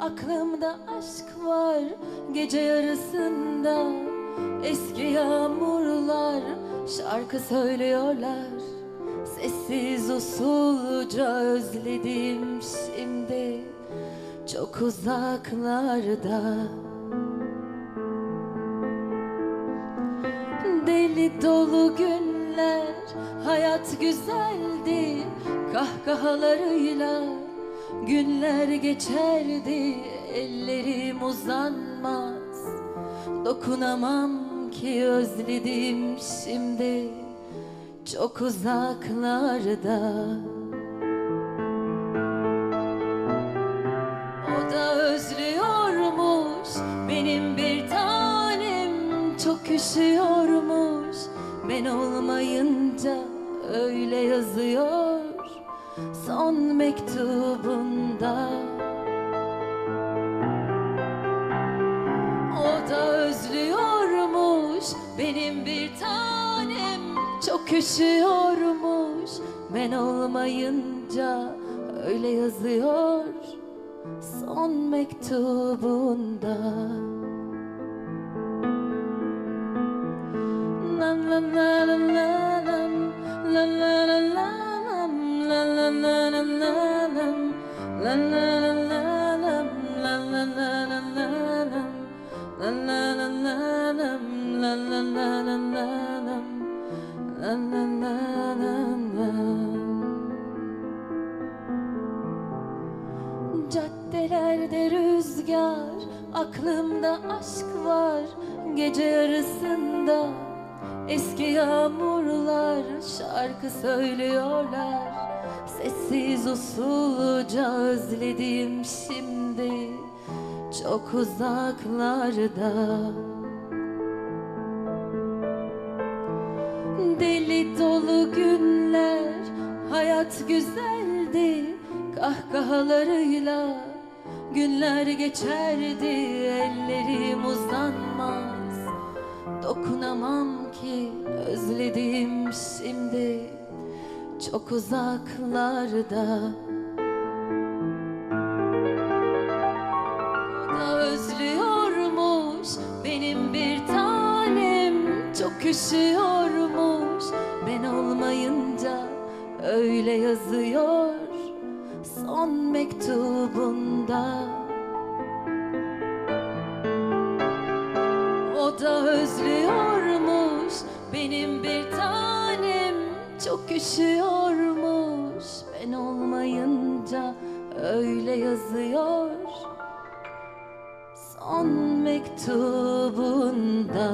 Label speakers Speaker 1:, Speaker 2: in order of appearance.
Speaker 1: Aklımda aşk var. Gece yarısında Eski yağmurlar şarkı söylüyorlar. Sessiz usulca özledim şimdi. Çok uzaklarda. Deli dolu günler Hayat güzeldi. Kahkahalarıyla Günler geçerdi Ellerim uzanmaz. Dokunamam ki özledim şimdi Çok uzaklarda. O da özlüyormuş benim bir tanem Çok üşüyormuş. Ben olmayınca öyle yazıyor Son mektubunda. O da özlüyormuş benim bir tanem. Çok üşüyormuş ben olmayınca öyle yazıyor Son mektubunda Caddelerde rüzgar, aklımda aşk var gece yarısında. Eski yağmurlar şarkı söylüyorlar. Sessiz usulca özledim şimdi çok uzaklarda. Deli dolu günler hayat güzeldi kahkahalarıyla günler geçerdi ellerim uzanmaz. Dokunamam ki özledim şimdi çok uzaklarda. O da özlüyormuş benim bir tanem Çok üşüyormuş. Ben olmayınca öyle yazıyor Son mektubunda. O da özlüyormuş benim bir tanem Çok üşüyormuş. Ben olmayınca öyle yazıyor. Son mektubunda